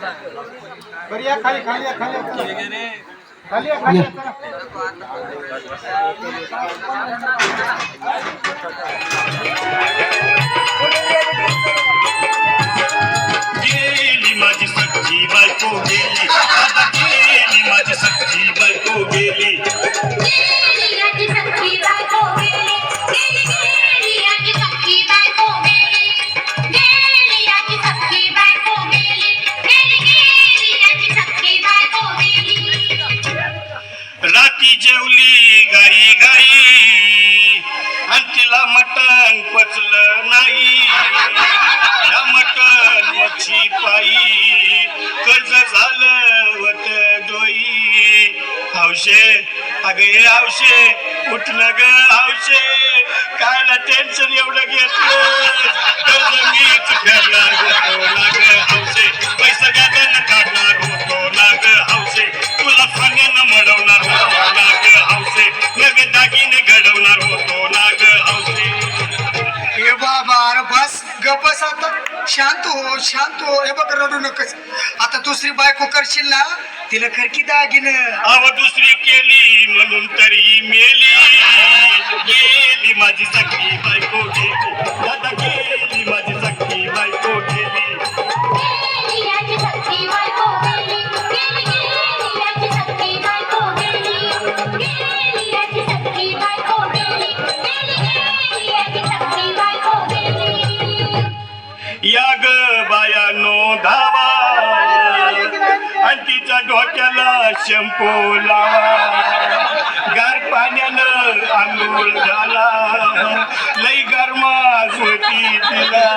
बरं या खाली खाली या खाली या, चला. खाली या खाली या, चला. गेली माझी सच्ची बायको गेली आता गेली माझी सच्ची बायको गेली तिला मटण पचलं नाही. या मटण मच्छी पायी. कर्ज झालं वत डोई. हौशे अग हे आवशे उठलं ग आवशे कायला टेन्शन एवढं घेतलं कर्ज मीच फेडणार होतो ना हौशे. पैसा व्याजानं काढणार होतो लाग हौशे. तुला सोन्यानं मडवणार होतो लाग हौशे. नवे दागिने बस आता शांत हो शांत हो. हे बघ रडू नकस. आता दुसरी बायको करशील ना तिला खरकी दागिन. अव दुसरी केली म्हणून तरी मेली. गेली माझी सगळी बायको गेली डोक्याला शंपू लावा. गार पाण्यानं आंघोळ झाला. लई गरमास होती तिला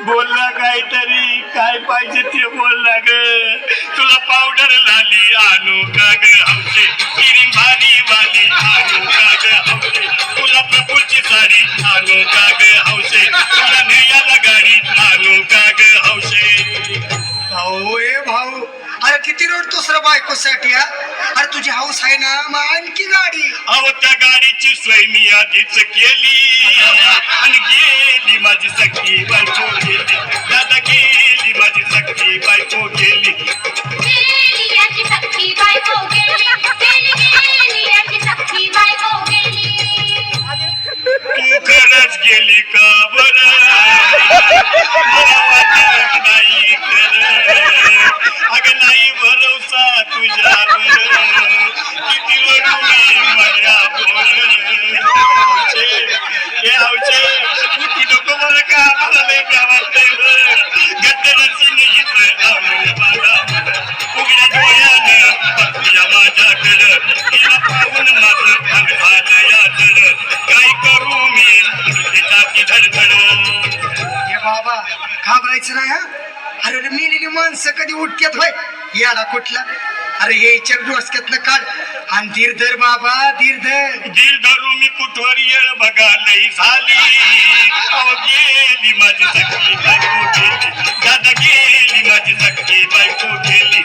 बोलला काहीतरी. काय पाहिजे ते बोलला ग. तुला पावडर लाली आणू का किती रोड दुसऱ्या बायकोसाठी हा? अरे तुझी हाऊस आहे ना मग आणखी गाडी. अहो त्या गाडीची सोय मी आधीच केली. आणि गेली माझी सखी बायको गेली. दादा हे तू नको मला का? आम्हाला लय गट्ट उघड्या डोळ्यानं बघूया माझ्याकडं तिला पाहून माझं काय करू मी? धडधड हे बाबा घाबरायचं नाही हा? अरे रे मेलेली माणसं कधी उठक्यात होय? याला कुठला? अरे हे चक डोसक्यातनं काढ. आणि धीर धर बाबा धीर धर दिल धरू मी कुठवर येळ बघा लई झाली. अहो गेली माझी सखी बायको गेली. दादा गेली माझी सखी बायको गेली.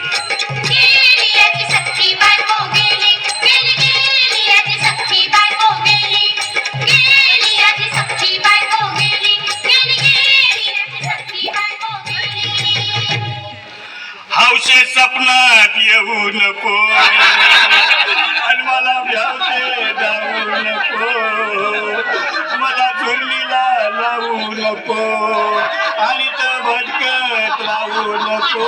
गेली याची सखी बायको नको. आणि तर भटकत राहू नको.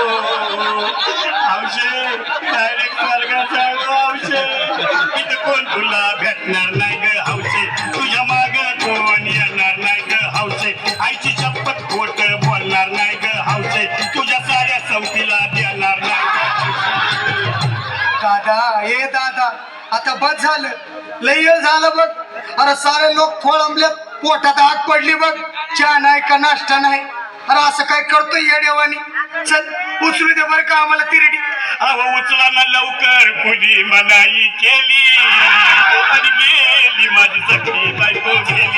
हौशे डायरेक्ट स्वर्गात जाऊ हौशे इथं कोण तुला भेटणार नाही ग हौशे? तुझ्या माग कोण येणार नाही ग हौशे? आईची शपथ खोट बोलणार नाही ग हौशे. तुझ्या साऱ्या संपीला देणार नाही ग दादा ए दादा आता बस झालं. लय झालं बघ. अरे सारे लोक खोळंबल्यात पोटात आग पडली बघ. चहा नाही का नाश्ता नाही? अरे असं काय करतोय येडेवानी चल उचलू दे बरं का आम्हाला तिरडी. अहो उचला ना लवकर. कुणी मनाई केली? आणि गेली? माझी सखी बायको गेली.